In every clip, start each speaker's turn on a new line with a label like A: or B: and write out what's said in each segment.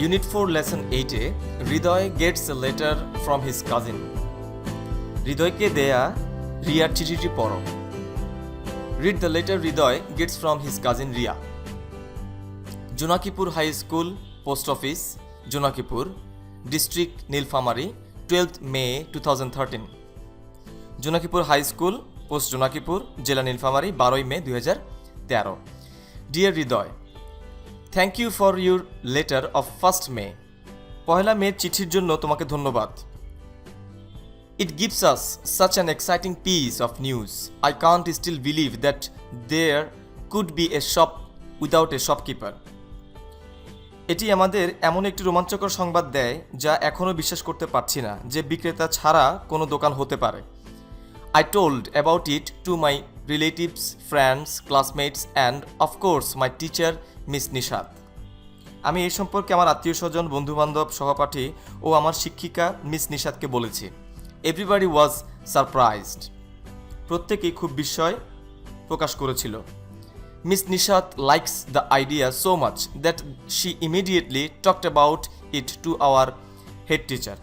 A: Unit four lesson এইটে Hriday gets a letter from his cousin হৃদয়কে দেয়া রিয়ার চিঠিটি পড়ো। Read the letter Hriday gets from his cousin Riya. Jonakipur high school post office Jonakipur district Nilphamari twelfth May two thousand thirteen Jonakipur high school post Jonakipur, জেলা নীলফামারী, বারোই মে দুই হাজার তেরো। Dear Hriday thank you for your letter of first May পয়লা মে চিঠির জন্য তোমাকে ধন্যবাদ। It gives us such an exciting piece of news I can't still believe that there could be a shop without a shopkeeper এটি আমাদের এমন একটি রোমাঞ্চকর সংবাদ দেয় যা এখনও বিশ্বাস করতে পারছি না যে বিক্রেতা ছাড়া কোনো দোকান হতে পারে। I told about it to my relatives, friends, classmates, and of my my Miss Nishat. আমি এই সম্পর্কে আমার আত্মীয় স্বজন বন্ধুবান্ধব, সহপাঠী ও আমার শিক্ষিকা মিস নিশাদকে বলেছি। এভরিবাডি ওয়াজ সারপ্রাইজড প্রত্যেকেই খুব বিস্ময় প্রকাশ করেছিল। Miss Nishad likes the idea so much that she immediately talked about it to our head teacher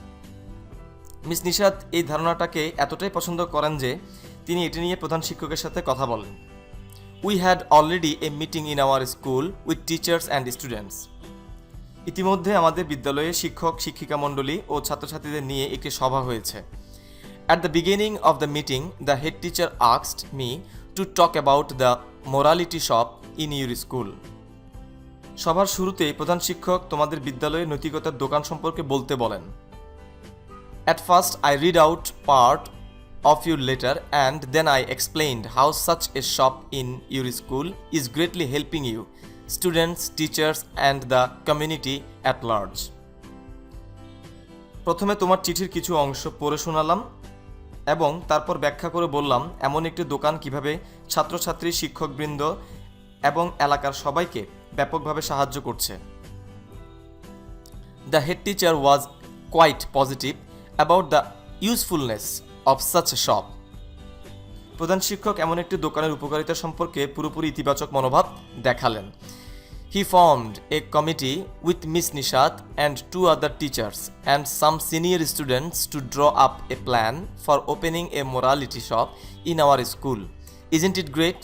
A: Miss Nishad এই ধারণাটাকে এতটাই পছন্দ করেন যে তিনি এটি নিয়ে প্রধান শিক্ষকের সাথে কথা বলেন। We had already a meeting in our school with teachers and students ইতিমধ্যে আমাদের বিদ্যালয়ে শিক্ষক, শিক্ষিকা মণ্ডলী ও ছাত্রছাত্রীদের নিয়ে একটি সভা হয়েছে। At the beginning of the meeting the head teacher আক্সড me to talk about the morality shop in your school সভার শুরুতেই প্রধান শিক্ষক তোমাদের বিদ্যালয়ে নৈতিকতার দোকান সম্পর্কে বলতে বলেন। At first I read out part of you later and then I explained how such a shop in your school is greatly helping you, students, teachers and the community at large. প্রথমে তোমার চিঠির কিছু অংশ পড়ে শোনালাম এবং তারপর ব্যাখ্যা করে বললাম এমন একটি দোকান কীভাবে ছাত্রছাত্রী শিক্ষকবৃন্দ এবং এলাকার সবাইকে ব্যাপকভাবে সাহায্য করছে the head teacher was quite positive about the usefulness of such shop. প্রধান শিক্ষক এমন একটি দোকানের উপকারিতা সম্পর্কে পুরোপুরি ইতিবাচক মনোভাব দেখালেন। He formed a committee with Miss Nishad and two other teachers and some senior students to draw up a plan for opening a morality shop in our school isn't it great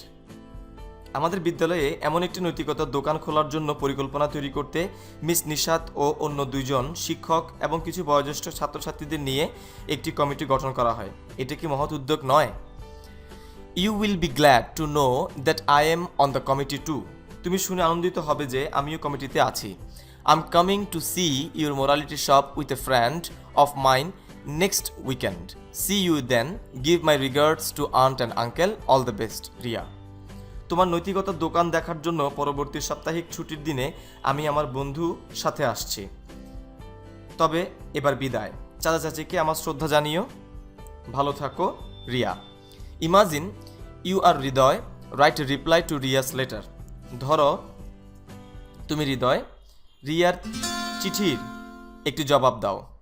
A: আমাদের বিদ্যালয়ে এমন একটি নৈতিকতার দোকান খোলার জন্য পরিকল্পনা তৈরি করতে মিস নিশাত ও অন্য দুইজন শিক্ষক এবং কিছু বয়োজ্যেষ্ঠ ছাত্রছাত্রীদের নিয়ে একটি কমিটি গঠন করা হয়। এটা কি মহৎ উদ্যোগ নয়? You will be glad to know that I am on the committee too তুমি শুনে আনন্দিত হবে যে আমিও কমিটিতে আছি। I am coming to see your morality shop with a friend of mine next weekend see you then give my regards to aunt and uncle all the best Riya তোমার নৈতিকতার দোকান দেখার জন্য পরবর্তী সাপ্তাহিক ছুটির দিনে আমি আমার বন্ধু সাথে আসছি। তবে এবার বিদায়। চাচা চাচিকে আমার শ্রদ্ধা জানিও। ভালো থাকো, Riya. Imagine, you are Hriday, write reply to Riya's letter. ধরো, তুমি হৃদয়, রিয়ার চিঠির একটি জবাব দাও।